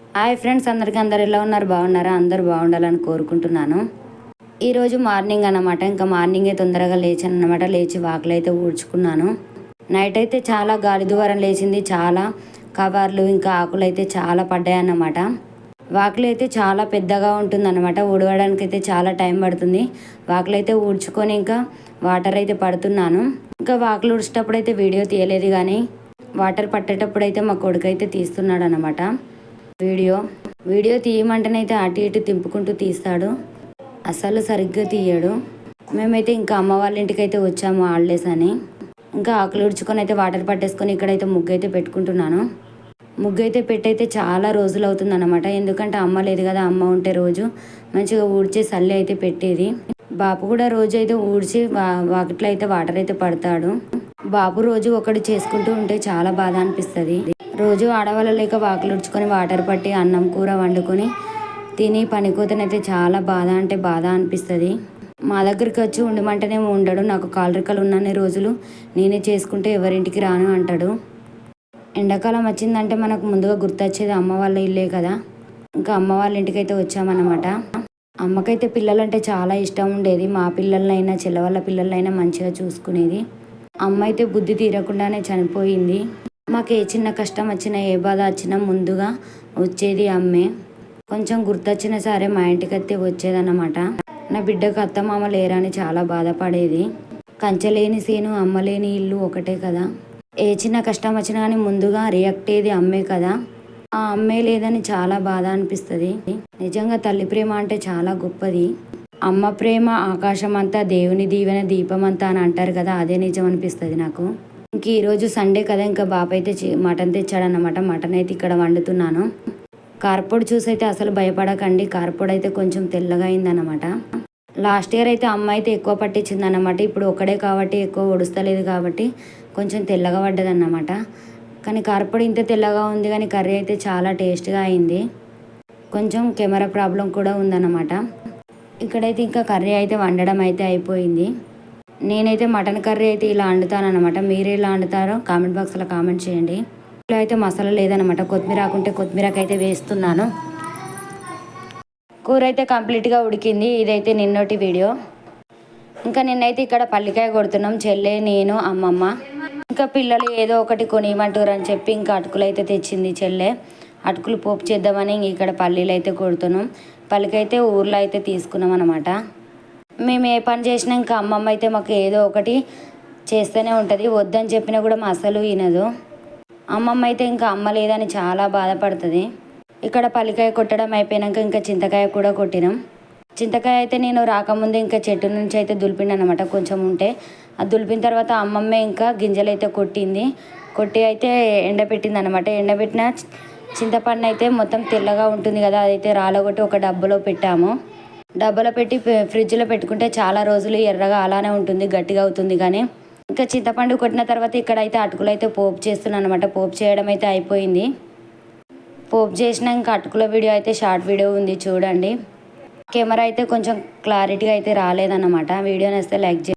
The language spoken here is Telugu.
హాయ్ ఫ్రెండ్స్ అందరికీ అందరు ఎలా ఉన్నారు? బాగున్నారా? అందరూ బాగుండాలని కోరుకుంటున్నాను. ఈరోజు మార్నింగ్ అన్నమాట. ఇంకా మార్నింగే తొందరగా లేచాను అనమాట లేచి వాకిలు అయితే ఊడ్చుకున్నాను. నైట్ అయితే చాలా గాలి దువారం లేచింది. చాలా కవర్లు ఇంకా ఆకులు అయితే చాలా పడ్డాయి అన్నమాట వాకిలి అయితే చాలా పెద్దగా ఉంటుందన్నమాట. ఊడవడానికి అయితే చాలా టైం పడుతుంది. వాకిలి అయితే ఊడ్చుకొని ఇంకా వాటర్ అయితే పడుతున్నాను. ఇంకా వాకలు ఊడ్చేటప్పుడు అయితే వీడియో తీయలేదు కానీ వాటర్ పట్టేటప్పుడు అయితే మా కొడుకు అయితే తీస్తున్నాడు అనమాట వీడియో. వీడియో తీయమంటేనైతే అటు ఇటు తింపుకుంటూ తీస్తాడు. అసలు సరిగ్గా తీయడు. మేమైతే ఇంకా అమ్మ వాళ్ళ ఇంటికి అయితే వచ్చాము హాలిడేస్ అని. ఇంకా ఆకులు ఉడుచుకొని అయితే వాటర్ పట్టేసుకొని ఇక్కడైతే ముగ్గు అయితే పెట్టుకుంటున్నాను. ముగ్గు అయితే పెట్టయితే చాలా రోజులు అవుతుంది అనమాట ఎందుకంటే అమ్మ లేదు కదా అమ్మ ఉంటే రోజు. మంచిగా ఊడ్చి సల్లి అయితే పెట్టేది. బాపు కూడా రోజు అయితే ఊడ్చి వాకిట్లో అయితే వాటర్ అయితే పడతాడు. బాపు రోజు ఒకటి చేసుకుంటూ ఉంటే చాలా బాధ అనిపిస్తుంది. రోజు ఆడవాళ్ళ లేక వాకిలుడ్చుకొని వాటర్ పట్టి అన్నం కూర వండుకొని తిని పనికోతనైతే చాలా బాధ అంటే బాధ అనిపిస్తుంది. మా దగ్గరికి వచ్చి ఉండమంటేనే ఉండడు నాకు కాలరికలు ఉన్నన్ని రోజులు నేనే చేసుకుంటే ఎవరింటికి రాను అంటాడు. ఎండాకాలం వచ్చిందంటే మనకు ముందుగా గుర్తొచ్చేది అమ్మ వాళ్ళ ఇల్లే కదా. ఇంకా అమ్మ వాళ్ళ ఇంటికి అయితే వచ్చామన్నమాట. అమ్మకైతే పిల్లలంటే చాలా ఇష్టం ఉండేది. మా పిల్లలనైనా చెల్లవాళ్ళ పిల్లలైనా మంచిగా చూసుకునేది. అమ్మ అయితే బుద్ధి తీరకుండానే చనిపోయింది. మాకు ఏ చిన్న కష్టం వచ్చినా ఏ బాధ వచ్చినా ముందుగా వచ్చేది అమ్మే. కొంచెం గుర్తొచ్చినా సరే మా ఇంటికి అయితే వచ్చేదన్నమాట. నా బిడ్డకు అత్త మామ లేరని చాలా బాధపడేది. కంచలేని సేను అమ్మలేని ఇల్లు ఒకటే కదా. ఏ చిన్న కష్టం వచ్చినా కానీ ముందుగా రియాక్ట్ అయ్యేది అమ్మే కదా. ఆ అమ్మే లేదని చాలా బాధ అనిపిస్తుంది. నిజంగా తల్లి ప్రేమ అంటే చాలా గొప్పది. అమ్మ ప్రేమ ఆకాశం అంతా దేవుని దీవెన దీపం అంతా అని అంటారు కదా అదే నిజం అనిపిస్తుంది నాకు. ఇంక ఈరోజు సండే కదా ఇంకా బాబు అయితే మటన్ తెచ్చాడనమాట మటన్ అయితే ఇక్కడ వండుతున్నాను. కార్పొడి చూసి అయితే అసలు భయపడకండి. కార్పొడి అయితే కొంచెం తెల్లగా అయిందన్నమాట. లాస్ట్ ఇయర్ అయితే అమ్మ అయితే ఎక్కువ పట్టించింది అనమాట ఇప్పుడు ఒకడే కాబట్టి ఎక్కువ ఉడుస్తలేదు కాబట్టి కొంచెం తెల్లగా పడ్డదన్నమాట. కానీ కార్పొడి ఇంత తెల్లగా ఉంది కానీ కర్రీ అయితే చాలా టేస్ట్గా అయింది. కొంచెం కెమెరా ప్రాబ్లం కూడా ఉందన్నమాట. ఇక్కడైతే ఇంకా కర్రీ అయితే వండడం అయితే అయిపోయింది. నేనైతే మటన్ కర్రీ అయితే ఇలా వండుతానమాట మీరు ఎలా వండుతారో కామెంట్ బాక్స్లో కామెంట్ చేయండి. ఇంట్లో అయితే మసాలా లేదనమాట కొత్తిమీర ఆకుంటే కొత్తిమీరకి అయితే వేస్తున్నాను. కూర అయితే కంప్లీట్గా ఉడికింది. ఇదైతే నిన్నటి వీడియో. ఇంకా నిన్నైతే ఇక్కడ పల్లికాయ కొడుతున్నాం. చెల్లె నేను అమ్మమ్మ. ఇంకా పిల్లలు ఏదో ఒకటి కొనియమంటారు అని చెప్పి ఇంకా అటుకులు అయితే తెచ్చింది చెల్లె. అటుకులు పోపు చేద్దామని ఇక్కడ పల్లీలు అయితే కొడుతున్నాం పల్లికైతే ఊర్లో అయితే తీసుకున్నాం అనమాట మేము ఏ పని చేసినా ఇంకా అమ్మమ్మ అయితే మాకు ఏదో ఒకటి చేస్తూనే ఉంటుంది. వద్దని చెప్పినా కూడా మా అసలు వినదు. అమ్మమ్మ అయితే ఇంకా అమ్మ లేదని చాలా బాధపడుతుంది. ఇక్కడ పల్లికాయ కొట్టడం అయిపోయినాక ఇంకా చింతకాయ కూడా కొట్టినాం. చింతకాయ అయితే నేను రాకముందే ఇంకా చెట్టు నుంచి అయితే దులిపిండి అనమాట కొంచెం ఉంటే అది దులిపిన తర్వాత అమ్మమ్మే ఇంకా గింజలు అయితే కొట్టింది. కొట్టి అయితే ఎండబెట్టింది అనమాట ఎండబెట్టిన చింతపండు అయితే మొత్తం తెల్లగా ఉంటుంది కదా అదైతే రాలగొట్టి ఒక డబ్బలో పెట్టాము. డబ్బాలో పెట్టి ఫ్రిడ్జ్లో పెట్టుకుంటే చాలా రోజులు ఎర్రగా అలానే ఉంటుంది గట్టిగా అవుతుంది కానీ ఇంకా చింతపండు కొట్టిన తర్వాత ఇక్కడ అయితే అటుకులు అయితే పోపు చేస్తున్నాను అనమాట పోపు చేయడం అయితే అయిపోయింది. పోపు చేసిన ఇంకా అటుకుల వీడియో అయితే షార్ట్ వీడియో ఉంది చూడండి. కెమెరా అయితే కొంచెం క్లారిటీగా అయితే రాలేదన్నమాట. వీడియో నేస్తే లైక్ చేయండి.